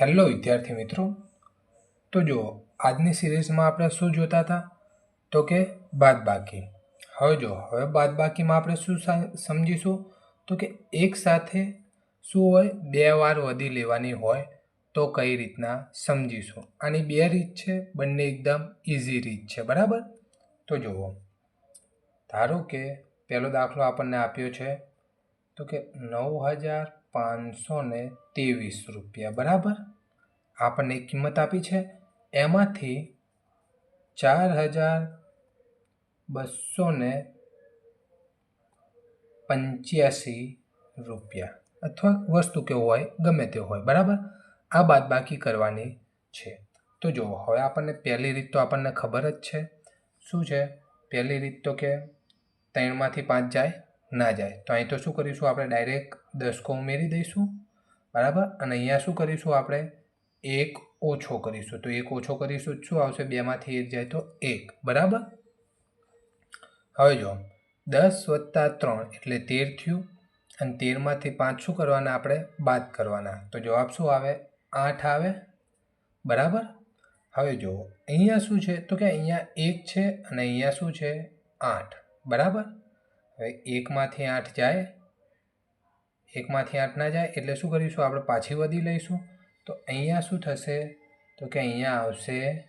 Hello વિદ્યાર્થી મિત્રો. તો જુઓ, આજની સિરીઝમાં આપણે શું જોતા હતા? તો કે બાદબાકી. હવે જો હવે બાદબાકીમાં આપણે શું સમજીશું? તો કે એક સાથે શું હોય? બે વાર વધી લેવાની હોય, તો કઈ રીતના સમજીશું? આની બે રીત છે, બંને એકદમ ઇઝી રીત છે, બરાબર? તો જુઓ, ધારો કે પહેલો દાખલો આપણને આપ્યો છે, તો કે નવ હજાર પાંચસો ને ત્રેવીસ રૂપિયા, બરાબર? આપણને કિંમત આપી છે. એમાંથી ચાર હજાર બસો ને પંચ્યાસી રૂપિયા, અથવા વસ્તુ કેવો હોય, ગમે તે હોય, બરાબર? આ બાદબાકી કરવાની છે. તો જુઓ હવે આપણને પહેલી રીત તો આપણને ખબર જ છે. શું છે? પહેલી રીત તો કે ત્રણમાંથી પાંચ જાય ના જાય. તો અહીં તો શું કરીશું આપણે? ડાયરેક્ટ દસકો ઉમેરી દઈશું, બરાબર? અને અહીંયા શું કરીશું આપણે? એક ઓછો કરીશું. તો એક ઓછો કરીશું શું આવશે? બેમાંથી એક જાય તો એક, બરાબર? હવે જો દસ વત્તા ત્રણ એટલે તેર થયું. અને તેરમાંથી પાંચ શું કરવાના આપણે? બાદ કરવાના. તો જવાબ શું આવે? આઠ આવે, બરાબર? હવે જુઓ. અહીંયા શું છે? તો કે અહીંયા એક છે અને અહીંયા શું છે? આઠ, બરાબર? હવે એકમાંથી આઠ જાય, એકમાંથી આઠ ના જાય એટલે શું કરીશું? આપણે પાછી વધી લઈશું. તો અહીંયા શું થશે? તો કે અહીંયા આવશે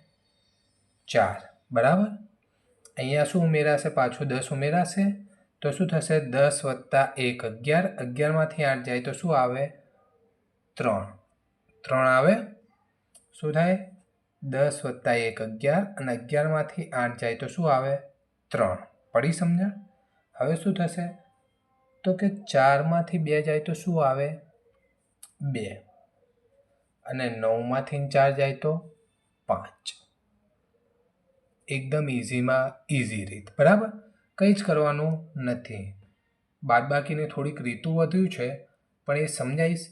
ચાર. બરાબર? અહીંયા શું ઉમેરાશે? પાછું દસ ઉમેરાશે. તો શું થશે? દસ વત્તા એક અગિયાર. અગિયારમાંથી આઠ જાય તો શું આવે? ત્રણ. ત્રણ આવે? શું થાય? દસ વત્તા એક અગિયાર અને અગિયારમાંથી આઠ જાય તો શું આવે? ત્રણ. પડી સમજણ? હવે શું થશે? તો કે ચારમાંથી બે જાય તો શું આવે? બે. અને નવમાંથી ચાર જાય તો પાંચ. એકદમ ઇઝીમાં ઇઝી રીત. બરાબર? કંઈ જ કરવાનું નથી. બાદબાકીની થોડીક રીતું વધ્યું છે, પણ એ સમજાવીશ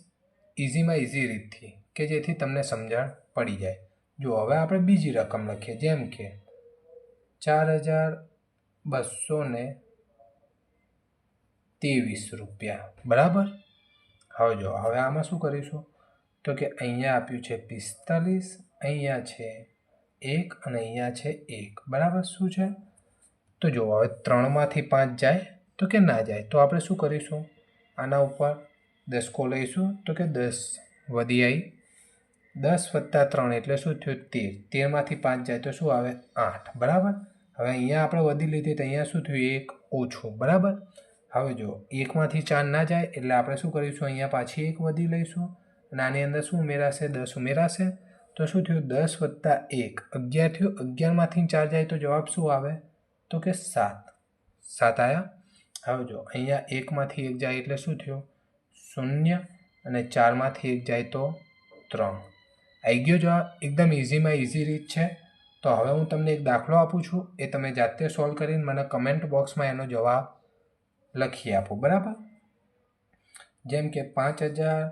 ઇઝીમાં ઇઝી રીતથી, કે જેથી તમને સમજણ પડી જાય. જો હવે આપણે બીજી રકમ લખીએ, જેમ કે ચાર હજાર બસો ને ત્રેવીસ રૂપિયા. બરાબર? હવે જો, હવે આમાં શું કરીશું? તો કે અહીંયા આપ્યું છે પિસ્તાલીસ, અહીંયા છે એક અને અહીંયા છે એક. બરાબર શું છે? તો જો, હવે ત્રણમાંથી પાંચ જાય, તો કે ના જાય? તો આપણે શું કરીશું? આના ઉપર દસકો લઈશું, તો કે દસ વધી આવી દસ વત્તા ત્રણ એટલે શું થયું? તેર. તેરમાંથી પાંચ જાય, તો શું આવે? આઠ. બરાબર? હવે અહીંયા આપણે વધી લીધી, તો અહીંયા શું થયું? એક ઓછું. બરાબર? હવે જો એકમાંથી ચાર ના જાય, એટલે આપણે શું કરીશું? અહીંયા પાછી એક વધી લઈશું. અને આની અંદર શું ઉમેરાશે? દસ ઉમેરાશે. તો શું થયું? દસ વત્તા એક. અગિયાર થયું. અગિયારમાંથી ચાર જાય તો જવાબ શું આવે? તો કે સાત. સાત આવ્યા હવે જો અહીંયા એકમાંથી એક જાય એટલે શું થયું? શૂન્ય. અને ચારમાંથી એક જાય તો ત્રણ. આવી ગયો જવાબ? એકદમ ઇઝીમાં ઇઝી રીત છે. તો હવે હું તમને એક દાખલો આપું છું. એ તમે જાતે સોલ્વ કરીને મને કમેન્ટ બોક્સમાં એનો જવાબ લખી આપો, બરાબર? જેમ કે પાંચ હજાર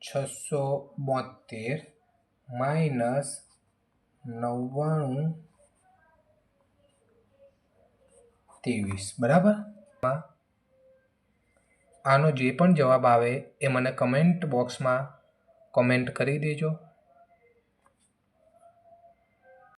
છસો બોતેર માઇનસ નવ્વાણું ત્રેવીસ, બરાબર? આનો જે પણ જવાબ આવે એ મને કમેન્ટ બોક્સમાં કોમેન્ટ કરી દેજો.